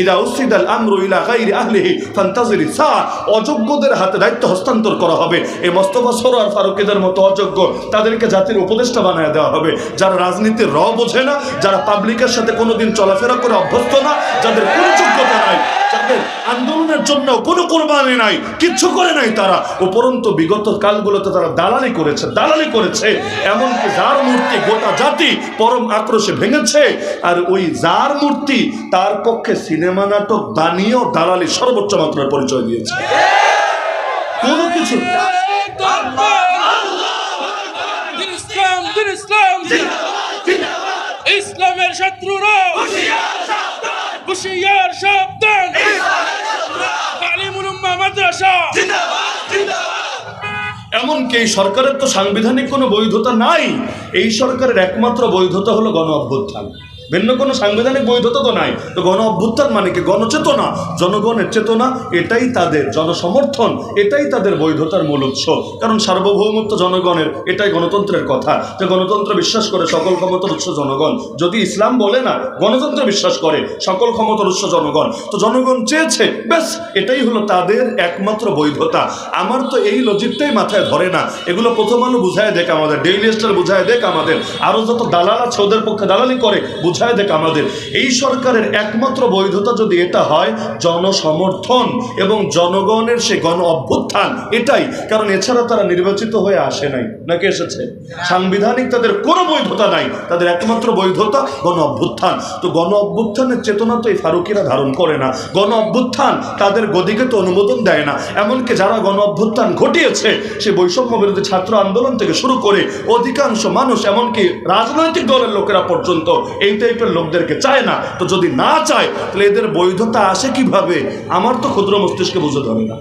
ইদা উসিদাল আমরু ইলা গাইরি আহলিহি ফান্তাজিরি সা অযোগ্যদের হাতে দায়িত্ব হস্তান্তর করা হবে। এই মোস্তফা সরোয়ার ফারুকিদের মতো অযোগ্য তাদেরকে জাতির উপদেষ্টা বানায় দেওয়া হবে। যারা রাজনীতির র বোঝে না, যারা পাবলিকের সাথে কোনোদিন চলাফেরা করে অভ্যস্ত না, যাদের কোনো যোগ্যতা নাই আন্দোলনের জন্য কোনো কোরবানি নাই, কিচ্ছু করে নাই তারা। উপরন্ত বিগত কালগুলোতে তারা দালালি করেছে দালালি করেছে। এমনকি যার মূর্তি গোটা জাতি পরম আক্রোশে ভেঙেছে, আর ওই যার মূর্তি তার পক্ষে সিনেমা নাটক বানিয়েও দালালি সর্বোচ্চ মাত্রার পরিচয় দিয়েছে। কোনো কিছু ইসলামের শত্রুরা। হুশিয়ার সাবধান। এমনকি এই সরকারের তো সাংবিধানিক কোনো বৈধতা নাই। এই সরকারের একমাত্র বৈধতা হলো গণ অভ্যুত্থান। ভিন্ন কোনো সাংবিধানিক বৈধতা তো নাই। তো গণ অভ্যুত্থান মানে কি? গণচেতনা। জনগণের চেতনা, এটাই তাদের জনসমর্থন, এটাই তাদের বৈধতার মূল উৎস। কারণ সার্বভৌমত্ব জনগণের, এটাই গণতন্ত্রের কথা। যে গণতন্ত্র বিশ্বাস করে সকল ক্ষমতার উৎস জনগণ। যদি ইসলাম বলে না, গণতন্ত্র বিশ্বাস করে সকল ক্ষমতার উৎস জনগণ। তো জনগণ চেয়েছে, ব্যাস, এটাই হলো তাদের একমাত্র বৈধতা। আমার তো এই লজিকটাই মাথায় ধরে না। এগুলো প্রথম আলো বুঝায় দেখ আমাদের ডেইলি স্টার বুঝায় দেখ আমাদের। আরও যত দালাল আছে, ওদের পক্ষে দালালি করে বুঝায় দেখ আমাদের। এই সরকারের একমাত্র বৈধতা যদি এটা হয়, জনসমর্থন এবং জনগণের সে গণ অভ্যুত্থান, এটাই। কারণ এছাড়া তারা নির্বাচিত হয়ে আসে নাই। নাকি এসেছে? সাংবিধানিক তাদের কোনো বৈধতা নাই। তাদের একমাত্র বৈধতা গণ অভ্যুত্থান। তো গণ অভ্যুত্থানের চেতনা তো এই ফারুকিরা ধারণ করে না। গণ অভ্যুত্থান তাদের গদিকে তো অনুমোদন দেয় না। এমনকি যারা গণ অভ্যুত্থান ঘটিয়েছে, সে বৈষম্য বিরোধী ছাত্র আন্দোলন থেকে শুরু করে অধিকাংশ মানুষ, এমনকি রাজনৈতিক দলের লোকেরা পর্যন্ত এই টাইপের লোকদেরকে চায় না। তো যদি না চায়, তাহলে এদের বৈধতা আসে কীভাবে? আমার তো ক্ষুদ্র মস্তিষ্কে বুঝে ধরে না।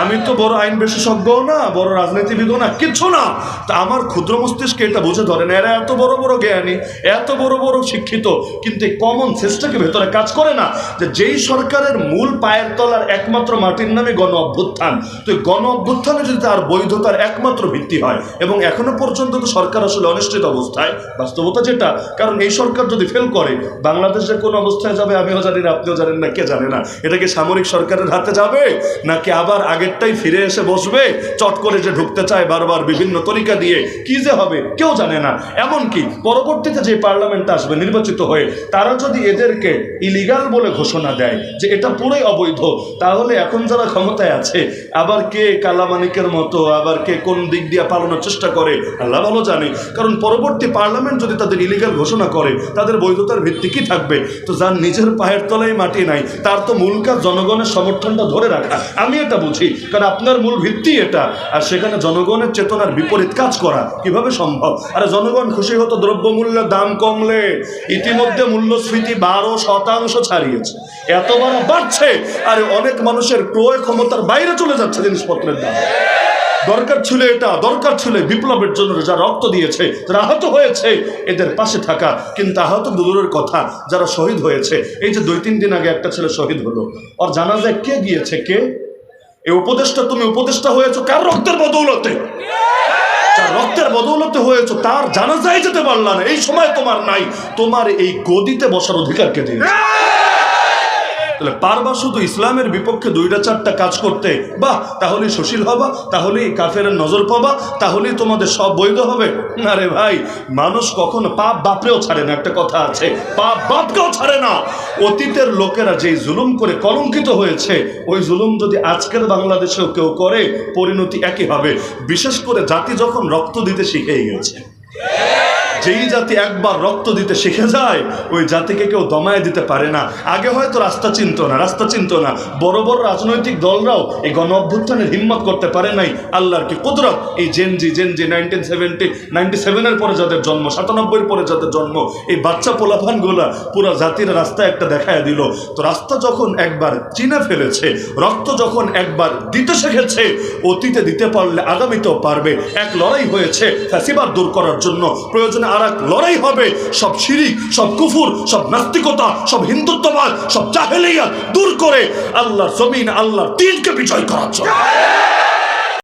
আমি তো বড় আইন বিশেষজ্ঞও না, বড় রাজনীতিবিদও না, কিচ্ছু না। তা আমার ক্ষুদ্র মস্তিষ্কে এটা বুঝে ধরে না। এরা এত বড় বড় জ্ঞানী, এত বড় বড় শিক্ষিত, কিন্তু এই কমন সেন্সটাকে ভেতরে কাজ করে না যে যেই সরকারের মূল পায়ের তলার একমাত্র মাটির নামে গণ অভ্যুত্থান। তো গণ অভ্যুত্থানে যদি তার বৈধতার একমাত্র ভিত্তি হয়, এবং এখনও পর্যন্ত তো সরকার আসলে অনিশ্চিত অবস্থায়, বাস্তবতা যেটা, কারণ এই সরকার যদি ফেল করে, বাংলাদেশে কোন অবস্থায় যাবে, আমিও জানি না, আপনিও জানেন না, কে জানে না, এটা কি সামরিক সরকারের হাতে যাবে, নাকি আবার আগেরটাই ফিরে এসে বসবে, চট করে যে ঢুকতে চায় বারবার বিভিন্ন তরিকা দিয়ে, কি যে হবে, কেউ জানে না। এমনকি পরবর্তীতে যে পার্লামেন্ট আসবে, নির্বাচিত হয়ে, তারা যদি এদেরকে ইলিগাল বলে ঘোষণা দেয় যে এটা পুরোই অবৈধ, তাহলে এখন যারা ক্ষমতায় আছে, আবার কে কালামানিকের মতো, আবার কে কোন দিক দিয়ে পালানোর চেষ্টা করে, আল্লাহ ভালো জানে। কারণ পরবর্তী পার্লামেন্ট যদি তাদের ইলিগাল ঘোষণা করে, তাদের বৈধতার ভিত্তি কি থাকবে? তো যার নিজের পায়ের তলায় মাটি নাই, তার তো মূল কাজ জনগণের সমর্থনটা ধরে রাখা। আমি এটা বুঝি। কারণ আপনার মূল ভিত্তি এটা। আর সেখানে জনগণের চেতনার বিপরীত কাজ করা কীভাবে সম্ভব? আরে জনগণ খুশি হতো দ্রব্যমূল্যের দাম কমলে। ইতিমধ্যে মূল্যস্ফীতি বারো শতাংশ ছাড়িয়েছে। এতবার বাড়ছে, আর অনেক মানুষের ক্রয় ক্ষমতার বাইরে চলে যাচ্ছে জিনিসপত্রের দাম। দরকার ছিল এটা, দরকার ছিল বিপ্লবের জন্য যারা রক্ত দিয়েছে, যারা আহত হয়েছে, এদের পাশে থাকা। কিন্তু আহত দূরের কথা, যারা শহীদ হয়েছে, এই যে দুই তিন দিন আগে একটা ছেলে শহীদ হলো আর জানা যায় কে গিয়েছে, কে? এই উপদেশটা তুমি উপদেশটা হয়েছো কার রক্তের বদৌলতে? রক্তের বদৌলতে হয়েছো, তার জানাজায় যেতে পারলা না। এই সময় তোমার নাই। তোমার এই গদিতে বসার অধিকারকে দিয়েছে? তাহলে পারবা শুধু ইসলামের বিপক্ষে দুইটা চারটা কাজ করতে? বাহ তাহলে সুশীল হবা, তাহলেই কাফের নজর পাবা, তাহলেই তোমাদের সব বৈধ হবে। না রে ভাই, মানুষ কখনো পাপ বাপরেও ছাড়ে না, একটা কথা আছে। পাপ বাপকেও ছাড়ে না। অতীতের লোকেরা যেই জুলুম করে কলঙ্কিত হয়েছে, ওই জুলুম যদি আজকের বাংলাদেশেও কেউ করে, পরিণতি একই হবে। বিশেষ করে জাতি যখন রক্ত দিতে শিখেই গেছে যেই জাতি একবার রক্ত দিতে শিখে যায়, ওই জাতিকে কেউ দমায় দিতে পারে না। আগে হয়তো রাস্তা চিনত না, রাস্তা চিনত না। বড় বড় রাজনৈতিক দলরাও এই গণ অভ্যুত্থানের হিম্মত করতে পারে নাই। আল্লাহর কি কুদরত? এই Gen Z Gen Z nineteen seventy ninety সেভেনের পরে যাদের জন্ম, সাতানব্বইয়ের পরে যাদের জন্ম, এই বাচ্চা পোলাফানগুলা পুরো জাতির রাস্তায় একটা দেখায় দিল। তো রাস্তা যখন একবার চিনে ফেলেছে, রক্ত যখন একবার দিতে শিখেছে, অতীতে দিতে পারলে আগামীতেও পারবে। এক লড়াই হয়েছে ফ্যাসিবাদ দূর করার জন্য। প্রয়োজনে আর লড়াই হবে। সব শিরিক, সব কুফুর, সব নাস্তিকতা, সব হিন্দুত্ববাদ, সব চাহেলিয়া দূর করে আল্লাহর জমিন, আল্লাহর দিনকে বিজয় করার জন্য।